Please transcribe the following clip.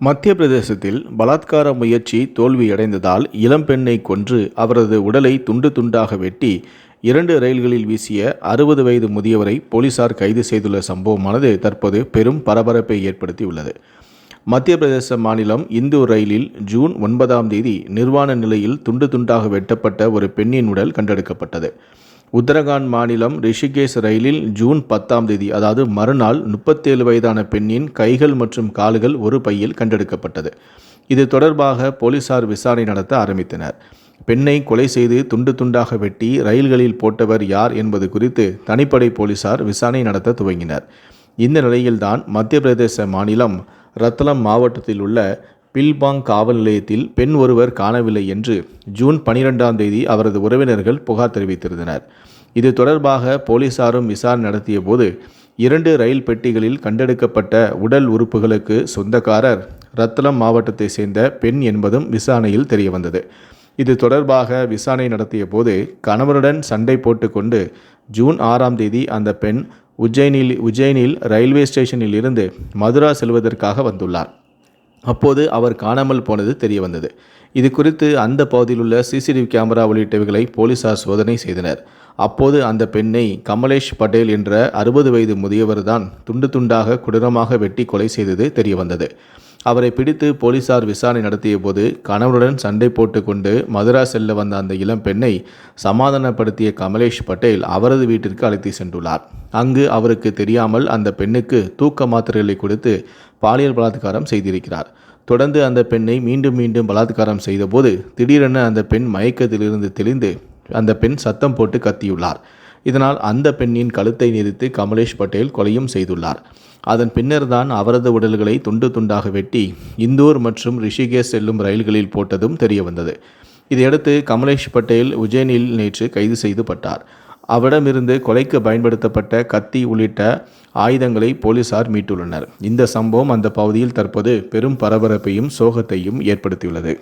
மத்திய பிரதேசத்தில் பலாத்கார முயற்சி தோல்வியடைந்ததால் இளம்பெண்ணை கொன்று அவரது உடலை துண்டு துண்டாக வெட்டி இரண்டு ரயில்களில் வீசிய அறுபது வயது முதியவரை போலீசார் கைது செய்துள்ள சம்பவமானது தற்போது பெரும் பரபரப்பை ஏற்படுத்தியுள்ளது. மத்திய பிரதேச மாநிலம் இந்தூர் ரயிலில் ஜூன் ஒன்பதாம் தேதி நிர்வாண நிலையில் துண்டு துண்டாக வெட்டப்பட்ட ஒரு பெண்ணின் உடல் கண்டெடுக்கப்பட்டது. உத்தரகாண்ட் மாநிலம் ரிஷிகேஷ் ரயிலில் ஜூன் பத்தாம் தேதி அதாவது மறுநாள் முப்பத்தேழு வயதான பெண்ணின் கைகள் மற்றும் கால்கள் ஒரு பையில் கண்டெடுக்கப்பட்டது. இது தொடர்பாக போலீசார் விசாரணை நடத்த ஆரம்பித்தனர். பெண்ணை கொலை செய்து துண்டு துண்டாக வெட்டி ரயில்களில் போட்டவர் யார் என்பது குறித்து தனிப்படை போலீசார் விசாரணை நடத்த துவங்கினர். இந்த நிலையில்தான் மத்திய பிரதேச மாநிலம் ரத்லம் மாவட்டத்தில் உள்ள பில்பாங் காவல் நிலையத்தில் பெண் ஒருவர் காணவில்லை என்று ஜூன் பனிரெண்டாம் தேதி அவரது உறவினர்கள் புகார் தெரிவித்திருந்தனர். இது தொடர்பாக போலீசாரும் விசாரணை நடத்திய போது இரண்டு ரயில் பெட்டிகளில் கண்டெடுக்கப்பட்ட உடல் உறுப்புகளுக்கு சொந்தக்காரர் ரத்லம் மாவட்டத்தை சேர்ந்த பெண் என்பதும் விசாரணையில் தெரியவந்தது. இது தொடர்பாக விசாரணை நடத்திய போது கணவருடன் சண்டை போட்டுக்கொண்டு ஜூன் ஆறாம் தேதி அந்த பெண் உஜ்ஜைனில் உஜ்ஜைனில் ரயில்வே ஸ்டேஷனில் இருந்து மதுரா செல்வதற்காக வந்துள்ளார். அப்போது அவர் காணாமல் போனது தெரிய வந்தது இது குறித்து அந்த பகுதியில் உள்ள சிசிடிவி கேமரா உள்ளிட்டவைகளை போலீசார் சோதனை செய்தனர். அப்போது அந்த பெண்ணை கமலேஷ் பட்டேல் என்ற அறுபது வயது முதியவர்தான் துண்டு துண்டாக கொடூரமாக வெட்டி கொலை செய்தது தெரிய வந்தது அவரை பிடித்து போலீசார் விசாரணை நடத்திய போது கணவருடன் சண்டை போட்டுக்கொண்டு மதுரா செல்ல வந்த அந்த இளம் பெண்ணை சமாதானப்படுத்திய கமலேஷ் பட்டேல் அவரது வீட்டிற்கு அழைத்து சென்றுள்ளார். அங்கு அவருக்கு தெரியாமல் அந்த பெண்ணுக்கு தூக்க மாத்திரைகளை கொடுத்து பாலியல் பலாத்காரம் செய்திருக்கிறார். தொடர்ந்து அந்த பெண்ணை மீண்டும் மீண்டும் பலாத்காரம் செய்தபோது திடீரென அந்த பெண் மயக்கத்திலிருந்து தெளிந்து அந்த பெண் சத்தம் போட்டு கத்தியுள்ளார். இதனால் அந்த பெண்ணின் கழுத்தை நெரித்து கமலேஷ் பட்டேல் கொலையும் செய்துள்ளார். அதன் பின்னர் தான் அவரது உடல்களை துண்டு துண்டாக வெட்டி இந்தூர் மற்றும் ரிஷிகேஷ் செல்லும் ரயில்களில் போட்டதும் தெரியவந்தது. இதையடுத்து கமலேஷ் பட்டேல் உஜ்ஜைனில் நேற்று கைது செய்துப்பட்டார் அவரிடமிருந்து கொலைக்கு பயன்படுத்தப்பட்ட கத்தி உள்ளிட்ட ஆயுதங்களை போலீசார் மீட்டுள்ளனர். இந்த சம்பவம் அந்த பகுதியில் தற்போது பெரும் பரபரப்பையும் சோகத்தையும் ஏற்படுத்தியுள்ளது.